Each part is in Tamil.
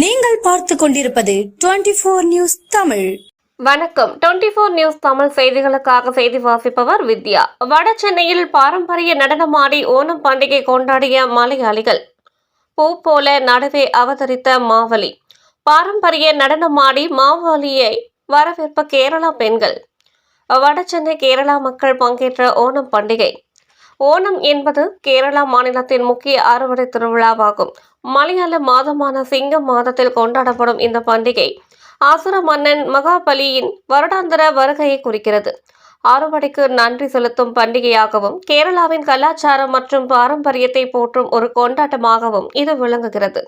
நீங்கள் பார்த்து கொண்டிருப்பது டுவெண்டி போர் நியூஸ் தமிழ். வணக்கம். டுவெண்டி ஃபோர் நியூஸ் தமிழ் செய்திகளுக்காக செய்தி வாசிப்பவர் வித்யா. வட சென்னையில் பாரம்பரிய நடனமாடி ஓணம் பண்டிகை கொண்டாடிய மலையாளிகள். பூ போல நடுவே அவதரித்த மாவலி. பாரம்பரிய நடனமாடி மாவலியை வரவேற்ப கேரளா பெண்கள். வட சென்னை கேரளா மக்கள் பங்கேற்ற ஓணம் பண்டிகை. ஓணம் என்பது கேரளா மாநிலத்தின் முக்கிய அறுவடை திருவிழாவாகும். மலையாள மாதமான சிங்கம் மாதத்தில் கொண்டாடப்படும் இந்த பண்டிகை ஆசுர மன்னன் மகாபலியின் வருடாந்திர வருகையை குறிக்கிறது. அறுவடைக்கு நன்றி செலுத்தும் பண்டிகையாகவும் கேரளாவின் கலாச்சாரம் மற்றும் பாரம்பரியத்தை போற்றும் ஒரு கொண்டாட்டமாகவும் இது விளங்குகிறது.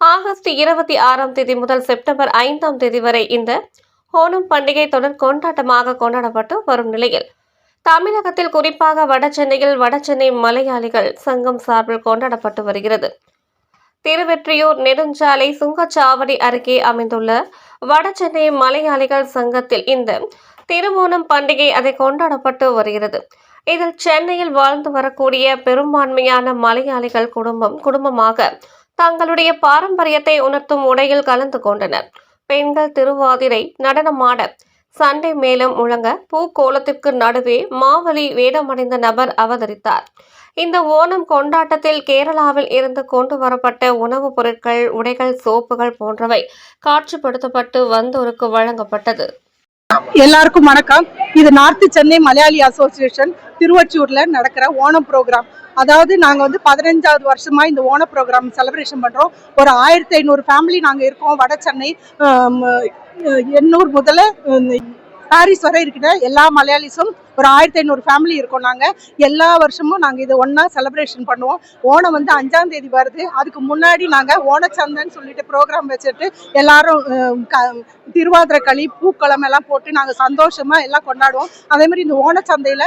ஆகஸ்ட் இருபத்தி ஆறாம் தேதி முதல் செப்டம்பர் ஐந்தாம் தேதி வரை இந்த ஹோனம் பண்டிகை தொடர் கொண்டாட்டமாக கொண்டாடப்பட்டு வரும் நிலையில் தமிழகத்தில் குறிப்பாக வடசென்னையில் வடசென்னை மலையாளிகள் சங்கம் சார்பில் கொண்டாடப்பட்டு வருகிறது. திருவெற்றியூர் நெடுஞ்சாலை சுங்கச்சாவடி அருகே அமைந்துள்ள வடசென்னை மலையாளிகள் சங்கத்தில் இந்த திருவோணம் பண்டிகை அதை கொண்டாடப்பட்டு வருகிறது. இதில் சென்னையில் வாழ்ந்து வரக்கூடிய பெரும்பான்மையான மலையாளிகள் குடும்பம் குடும்பமாக தங்களுடைய பாரம்பரியத்தை உணர்த்தும் உடையில் கலந்து கொண்டனர். பெண்கள் திருவாதிரை நடனமாட சண்டை மேலும் முழங்க பூக்கோலத்திற்கு நடுவே மாவலி வேடமடைந்த நபர் அவதரித்தார். இந்த ஓணம் கொண்டாட்டத்தில் கேரளாவில் இருந்து கொண்டு வரப்பட்ட உணவுப் பொருட்கள் உடைகள் சோப்புகள் போன்றவை காட்சிப்படுத்தப்பட்டு வந்தோருக்கு வழங்கப்பட்டது. எல்லாருக்கும் வணக்கம். இது நார்த்து சென்னை மலையாளி அசோசியேஷன். திருவொற்றியூர்ல நடக்கிற ஓணம் ப்ரோக்ராம் அதாவது நாங்கள் வந்து பதினஞ்சாவது வருஷமா இந்த ஓண ப்ரோக்ராம் செலிப்ரேஷன் பண்ணுறோம் ஒரு ஆயிரத்தி ஐநூறு ஃபேமிலி நாங்கள் இருக்கோம். வட சென்னை எண்ணூர் முதல்ல பாரிஸ் வரை இருக்கிற எல்லா மலையாளிஸும் ஒரு ஆயிரத்தி ஐநூறு ஃபேமிலி இருக்கோம் நாங்கள் எல்லா வருஷமும் நாங்கள் இது ஒன்றா செலிப்ரேஷன் பண்ணுவோம். ஓணம் வந்து அஞ்சாம் தேதி வருது. அதுக்கு முன்னாடி நாங்கள் ஓணச்சந்தைன்னு சொல்லிட்டு ப்ரோக்ராம் வச்சுட்டு எல்லாரும் க- திருவாதிரை களி பூக்களம் எல்லாம் போட்டு நாங்கள் சந்தோஷமாக எல்லாம் கொண்டாடுவோம். அதே மாதிரி இந்த ஓணச்சந்தையில்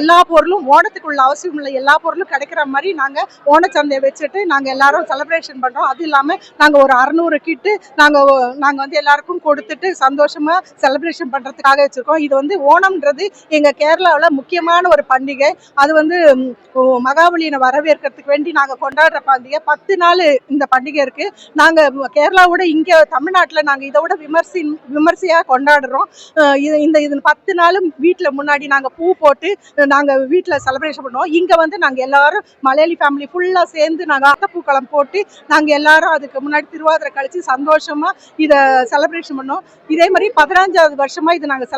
எல்லா பொருளும் ஓணத்துக்குள்ள அவசியம் இல்லை. எல்லா பொருளும் கிடைக்கிற மாதிரி நாங்கள் ஓணச்சந்தையை வச்சுட்டு நாங்கள் எல்லாரும் செலிப்ரேஷன் பண்ணுறோம் அது இல்லாமல் நாங்கள் ஒரு அறநூறு கிட்டு நாங்கள் நாங்கள் வந்து எல்லாருக்கும் கொடுத்துட்டு சந்தோஷமாக செலிப்ரேஷன் பண்ணுறதுக்காக வச்சுருக்கோம். இது வந்து ஓணம்ன்றது எங்கள் கேரளாவில் முக்கியமான ஒரு பண்டிகை. அது வந்து மகாபலியினை வரவேற்கிறதுக்கு வேண்டி நாங்கள் கொண்டாடுற பண்டிகை. பத்து நாள் இந்த பண்டிகை இருக்குது நாங்கள் கேரளாவோட இங்கே தமிழ்நாட்டில் நாங்கள் இதை விட விமர்சனம் விமர்சி விமர்சையாக கொண்டாடுறோம். இது இந்த இது பத்து நாளும் வீட்டில் முன்னாடி நாங்கள் பூ போட்டு நாங்கள் வீட்டில் செலப்ரேஷன் செலிப்ரேஷன் பண்ணுவோம். இங்கே வந்து நாங்கள் எல்லாரும் மலையாளி ஃபேமிலி ஃபுல்லாக சேர்ந்து நாங்கள் அத்தப்பூக்களம் போட்டு நாங்கள் எல்லாரும் அதுக்கு முன்னாடி திருவாதிரை கழித்து சந்தோஷமாக இதை செலிப்ரேஷன் பண்ணோம் இதே மாதிரி பதினஞ்சாவது வருஷமாக இது நாங்கள்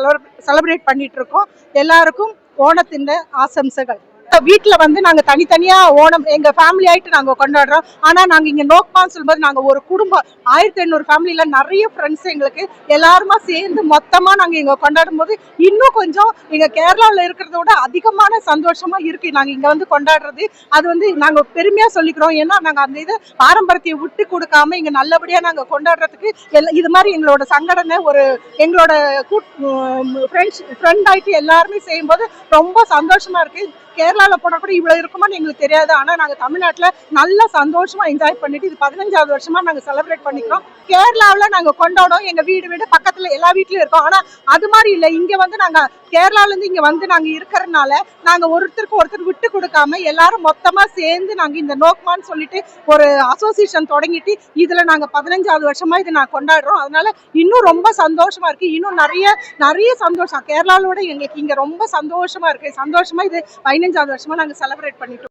செலப்ரேட் பண்ணிகிட்ருக்கோம் எல்லாருக்கும் ஓணத்தின் ஆசம்சைகள். வீட்டில் வந்து நாங்கள் தனித்தனியாக ஓணம் எங்கள் ஃபேமிலி ஆகிட்டு நாங்கள் கொண்டாடுறோம். ஆனால் நாங்கள் இங்கே நோக்மான்னு சொல்லும்போது நாங்கள் ஒரு குடும்பம். ஆயிரத்தி எண்ணூறு ஃபேமிலியில் நிறைய ஃப்ரெண்ட்ஸ் எங்களுக்கு. எல்லாருமா சேர்ந்து மொத்தமாக நாங்கள் இங்கே கொண்டாடும் போது இன்னும் கொஞ்சம் எங்கள் கேரளாவில் இருக்கிறத விட அதிகமான சந்தோஷமாக இருக்குது நாங்கள் இங்கே வந்து கொண்டாடுறது. அது வந்து நாங்கள் பெருமையாக சொல்லிக்கிறோம். ஏன்னா நாங்கள் அந்த இது பாரம்பரியத்தை விட்டு கொடுக்காம இங்கே நல்லபடியாக நாங்கள் கொண்டாடுறதுக்கு எல்லா- இது மாதிரி எங்களோட சங்கடனை ஒரு எங்களோட ஃப்ரெண்ட்ஸ் ஃப்ரெண்ட் ஆகிட்டு எல்லாருமே செய்யும்போது ரொம்ப சந்தோஷமாக இருக்குது கேரளாவில் போனால் கூட இவ்வளோ இருக்குமான்னு எங்களுக்கு தெரியாது. ஆனால் நாங்கள் தமிழ்நாட்டில் நல்லா சந்தோஷமாக என்ஜாய் பண்ணிட்டு இது பதினஞ்சாவது வருஷமாக நாங்கள் செலிப்ரேட் பண்ணிக்கிறோம். கேரளாவில் நாங்கள் கொண்டாடுறோம். எங்கள் வீடு வீடு பக்கத்தில் எல்லா வீட்லையும் இருக்கோம். ஆனால் அது மாதிரி இல்லை. இங்கே வந்து நாங்கள் கேரளாவிலேருந்து இங்கே வந்து நாங்கள் இருக்கிறதுனால நாங்கள் ஒருத்தருக்கு ஒருத்தர் விட்டு கொடுக்காம எல்லாரும் மொத்தமாக சேர்ந்து நாங்கள் இந்த நோக்மான்னு சொல்லிட்டு ஒரு அசோசியேஷன் தொடங்கிட்டு இதில் நாங்கள் பதினஞ்சாவது வருஷமாக இதை நான் கொண்டாடுறோம். அதனால இன்னும் ரொம்ப சந்தோஷமா இருக்குது இன்னும் நிறைய நிறைய சந்தோஷம். கேரளாவோட எங்களுக்கு இங்கே ரொம்ப சந்தோஷமாக இருக்குது சந்தோஷமாக இது பதினஞ்சாவது வருஷமா நாங்க செலிப்ரேட் பண்ணிட்டோம்